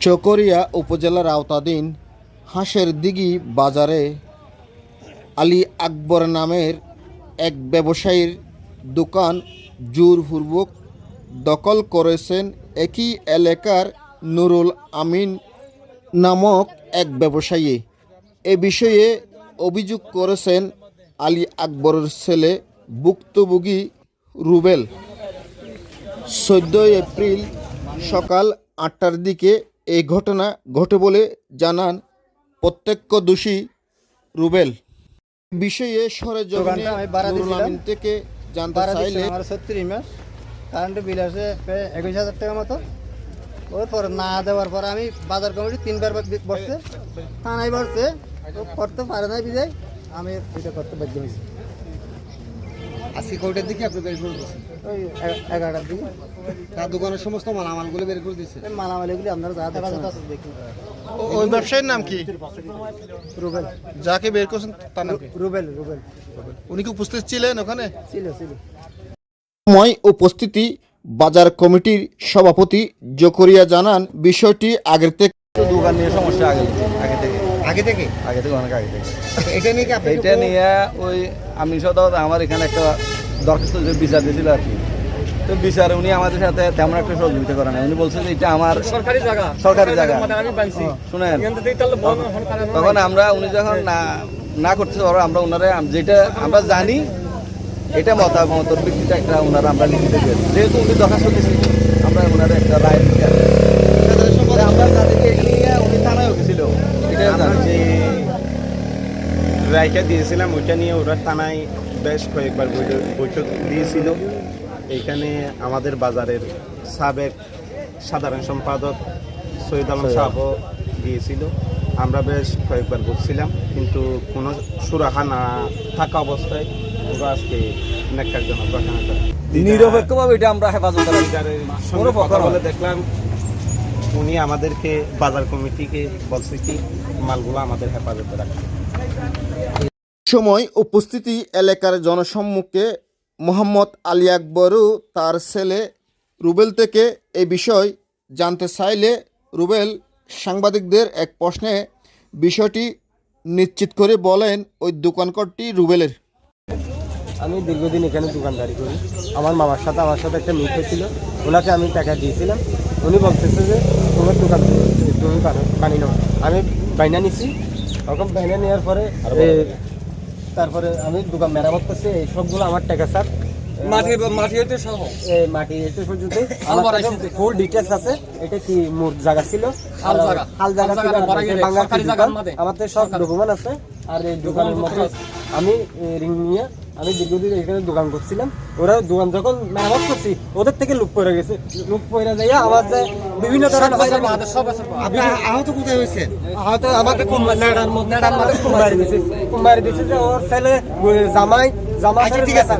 চকরিয়া উপজেলার আওতাধীন হাঁসের দিঘি বাজারে আলী আকবর নামের এক ব্যবসায়ীর দোকান জোরপূর্বক দখল করেছেন একই এলাকার নুরুল আমিন নামক এক ব্যবসায়ী। এ বিষয়ে অভিযোগ করেছেন আলী আকবরের ছেলে ভুক্তভোগী রুবেল। চোদ্দোই এপ্রিল সকাল আটটার দিকে এই ঘটনা ঘটে বলে জানান প্রত্যক্ষদর্শী রুবেল। বিষয়ে সরেজমিনে নুরুল আমিন থেকে জানতে চাইলে আমার ছত্রিশ মাস কারেন্টের বিল আছে প্রায় একুশ হাজার টাকার মতো। ওর পর না দেওয়ার পর আমি বাজার কমিটি তিনবার বসছে। থানায় বসছে। করতে পারে না বিজয় আমি এটা করতে বাধ্য হয়েছি। আজকে কয়টার দিকে আপনি বের করে দিচ্ছেন ওই এগারোটার দিকে। তার দোকানের সমস্ত মালামালগুলো বের করে দিচ্ছে মালামালিগুলি আপনারা যা দেখছেন। দেখুন ওই ব্যবসায়ীর নাম কি? রুবেল। যাকে বের করছেন তার নাম রুবেল রুবেল। উনি কি উপস্থিত ছিলেন ওখানে? ছিল ছিল। সময় উপস্থিতি বাজার কমিটির সভাপতি জকরিয়া জানান বিষয়টি আগের থেকে দোকান নিয়ে সমস্যা আগে আগে থেকে। আগে থেকে? আগে থেকে অনেক আগে থেকে। আচ্ছা, এটা নিয়ে কি আপনি এইটা নিয়ে ওই আমি সদা আমার এখানে একটা দরখাস্ত যে বিচার দিয়েছিল আর কি। তো বিচারে উনি আমাদের সাথে তেমন একটা সহযোগিতা করে না উনি বলছে যে এটা আমার সরকারি জায়গা। সরকারি জায়গা। আমি পাইছি শুনেন। তখন আমরা উনি যখন না না করতে পারো আমরা ওনারে যেটা আমরা জানি এটা মতামতর ভিত্তিতে একটা ওনারা আমরা লিখিত যেহেতু উনি দরখাস্ত দিয়েছি আমরা ওনারে একটা রায় দিতে আমরা তাদেরকে এটা নিয়ে উনি থানায় গেছিল এটা আমরা জানি। যে রায়টা দিয়েছিলাম ওইটা নিয়ে ওরা থানায় বেশ কয়েকবার বৈঠক দিয়েছিল। এইখানে আমাদের বাজারের সাবেক সাধারণ সম্পাদক সৈয়দ আলম সাহাবও গিয়েছিল। আমরা বেশ কয়েকবার বলছিলাম কিন্তু কোনো সুরাহা না থাকা অবস্থায় ওরা আজকে নেককারজনক ঘটনাটা নিরপেক্ষভাবে এটা আমরা হেফাজত করা কথা বলে দেখলাম উনি আমাদেরকে বাজার কমিটিকে বলছে কি মালগুলো আমাদের হেফাজতে রাখা। সময় উপস্থিতি এলাকার জনসম্মুখে মোহাম্মদ আলী আকবরও তার ছেলে রুবেল থেকে এই বিষয় জানতে চাইলে রুবেল সাংবাদিকদের এক প্রশ্নে বিষয়টি নিশ্চিত করে বলেন ওই দোকানকরটি রুবেলের। আমি দীর্ঘদিন এখানে দোকানদারি করি। আমার মামার সাথে আমার সাথে একটা মিট হয়েছিল ওনাকে আমি টাকা দিয়েছিলাম। উনি বলতেছে যে তোমার দোকান তুমি পানি নাও আমি বাইনা নিছি। তখন বাইনা নেওয়ার পরে তারপরে আমি দোকান মেরামত করছি। এই সবগুলো আমার টাকা স্যার। মাটি মাটি হইতে সহ এই মাটি এতে পর্যন্ত আলবার ফুল আছে। এটা কি জায়গা ছিল? হাল জায়গা। হাল জায়গা জায়গার মধ্যে। আমাদের সব ডকুমেন্ট আছে। আর এই দোকানের মধ্যে আমি রিং নিয়ে আমি দীর্ঘদিন এখানে দোকান করছিলাম। ওরা দোকান যখন মেরামত করছি ওদের থেকে লুক পড়ে গেছে। লুক পড়ে যাইয়া আমার যে বিভিন্ন ধরনের আহত কোথায় আমাকে কুমারি কুমারি যে ওর ছেলে জামাই জামাই আচ্ছা, ঠিক আছে।